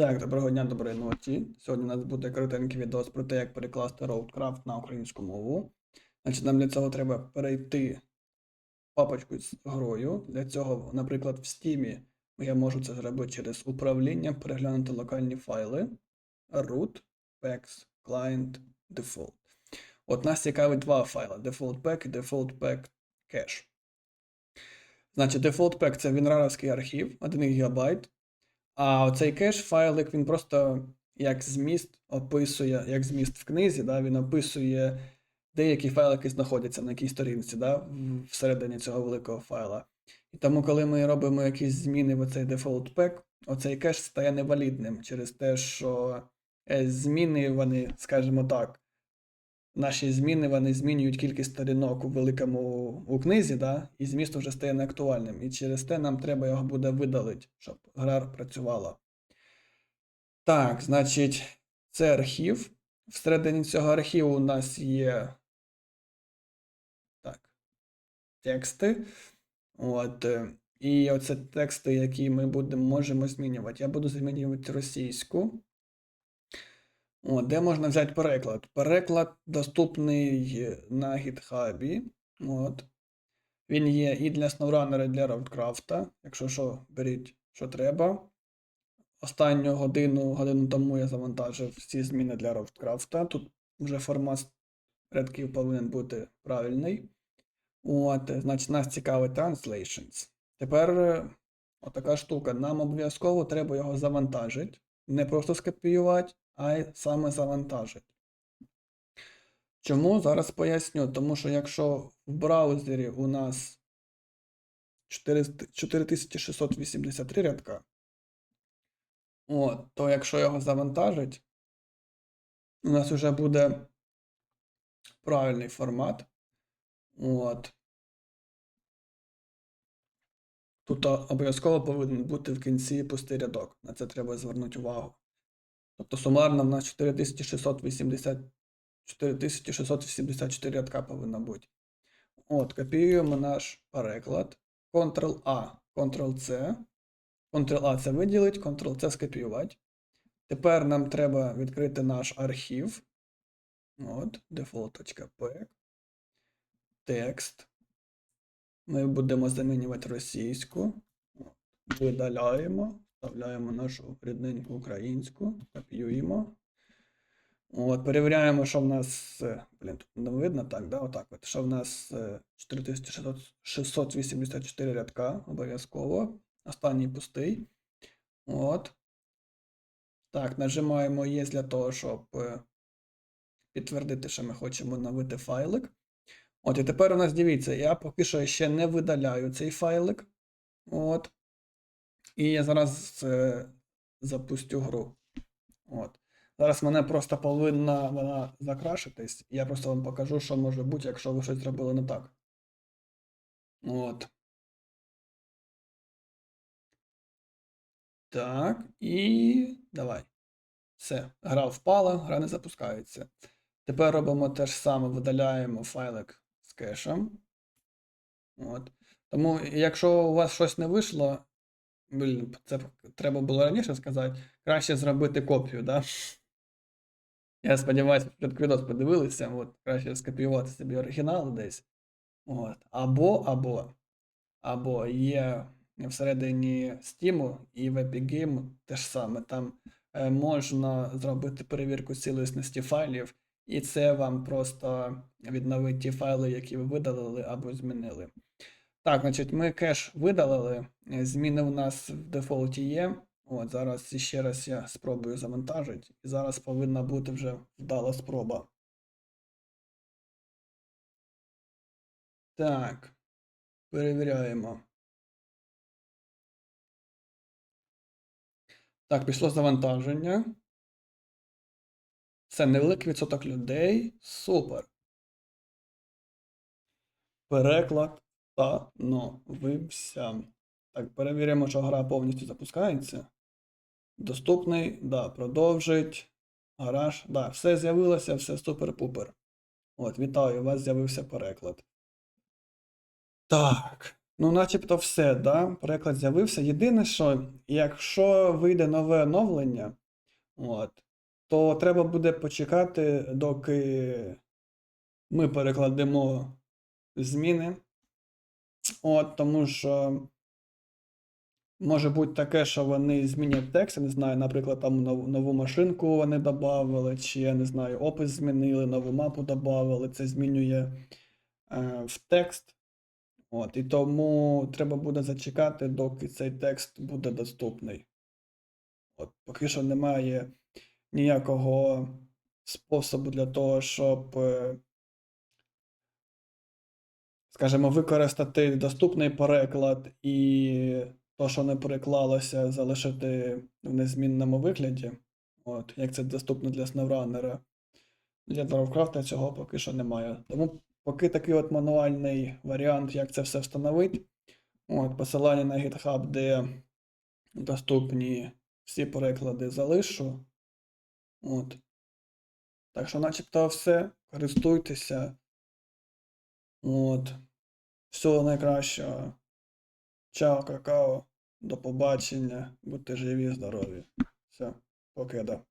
Так, доброго дня, доброї ночі. Сьогодні у нас буде коротенький відео про те, як перекласти Roadcraft на українську мову. Значить, нам для цього треба перейти папочку з грою. Для цього, наприклад, в Steam я можу це зробити через управління, переглянути локальні файли. Root, PAX, Client, Default. От нас цікавить два файли: Default Pack і Default Pack Cache. Значить, Default Pack це вінраровський архів, 1 ГБ. А оцей кеш файлик він просто як зміст описує, як зміст в книзі, да, він описує деякі файлики знаходяться на якій сторінці, да, всередині цього великого файла. І тому, коли ми робимо якісь зміни в оцей default pack, оцей кеш стає невалідним через те, що е, зміни вони, скажімо так, наші зміни вони змінюють кількість сторінок у великому у книзі, да, і зміст вже стає неактуальним. І через те нам треба його буде видалити, щоб гра працювала. Так, значить, це архів. Всередині цього архіву у нас є так, тексти. От, е, і оце тексти, які ми будемо, можемо змінювати. Я буду змінювати російську. О, де можна взяти переклад? Переклад доступний на GitHub. От. Він є і для SnowRunner, і для Roundcraft. Якщо що, беріть, що треба. Останню годину, годину тому я завантажив всі зміни для Roundcraft. Тут вже формат рядків повинен бути правильний. От, значить, нас цікавить Translations. Тепер е, отака штука. Нам обов'язково треба його завантажити. Не просто скопіювати, а й саме завантажити. Чому? Зараз поясню. Тому що якщо в браузері у нас 4 4683 рядка, от, то якщо його завантажить, у нас вже буде правильний формат. От. Тут обов'язково повинен бути в кінці пустий рядок. На це треба звернути увагу. Тобто сумарно в нас 4680, 4684 рядка повинно бути. От, копіюємо наш переклад. Ctrl-A, Ctrl-C. Ctrl-A це виділить, Ctrl-C скопіювати. Тепер нам треба відкрити наш архів. От, default.pec. Текст. Ми будемо замінювати російську. Видаляємо, вставляємо нашу рідненьку українську, копіюємо. От, перевіряємо, що в нас. е, Блін, тут не видно так, да? Отак от. Що в нас е, 4684 рядка обов'язково. Останній пустий. От. Так, нажимаємо ЄС для того, щоб е, підтвердити, що ми хочемо навити файлик. От, і тепер у нас дивіться, я поки що ще не видаляю цей файлик. От. І я зараз е, запустю гру. От. Зараз мене просто повинна вона закрашитись. Я просто вам покажу, що може бути, якщо ви щось зробили не так. От. Так, і давай. Все, гра впала, гра не запускається. Тепер робимо те ж саме, видаляємо файлик кешем. От. Тому, якщо у вас щось не вийшло, блін, це треба було раніше сказати, краще зробити копію, да? Я сподіваюся, спочатку відос подивилися, от, краще скопіювати собі оригінал десь. От. Або, або, або є всередині Steam і в Epic Game те ж саме. Там е, можна зробити перевірку цілісності файлів, і це вам просто відновить ті файли, які ви видалили або змінили. Так, значить, ми кеш видалили. Зміни у нас в дефолті є. От, зараз ще раз я спробую завантажити. І зараз повинна бути вже вдала спроба. Так. Перевіряємо. Так, пішло завантаження. Це невеликий відсоток людей. Супер. Переклад встановився. Так, перевіримо, що гра повністю запускається. Доступний, да, продовжить. Гараж, да, все з'явилося, все супер-пупер. От, вітаю, у вас з'явився переклад. Так, Ну, начебто все, да? Переклад з'явився. Єдине, що якщо вийде нове оновлення, от, то треба буде почекати, доки ми перекладемо зміни. От, тому що може бути таке, що вони змінять текст, я не знаю, наприклад, там нов- нову машинку вони додали, чи я не знаю, опис змінили, нову мапу додали, це змінює е, в текст. От, і тому треба буде зачекати, доки цей текст буде доступний. От, поки що немає ніякого способу для того, щоб, е, скажімо, використати доступний переклад і то, що не переклалося, залишити в незмінному вигляді. От, як це доступно для SnowRunner. Для Dwarfcraft цього поки що немає. Тому поки такий от мануальний варіант, як це все встановити. От, посилання на GitHub, де доступні всі переклади залишу. От. Так що, начебто, все. Користуйтеся. От. Всього найкращого. Чао, какао. До побачення. Будьте живі, здорові. Все, покида.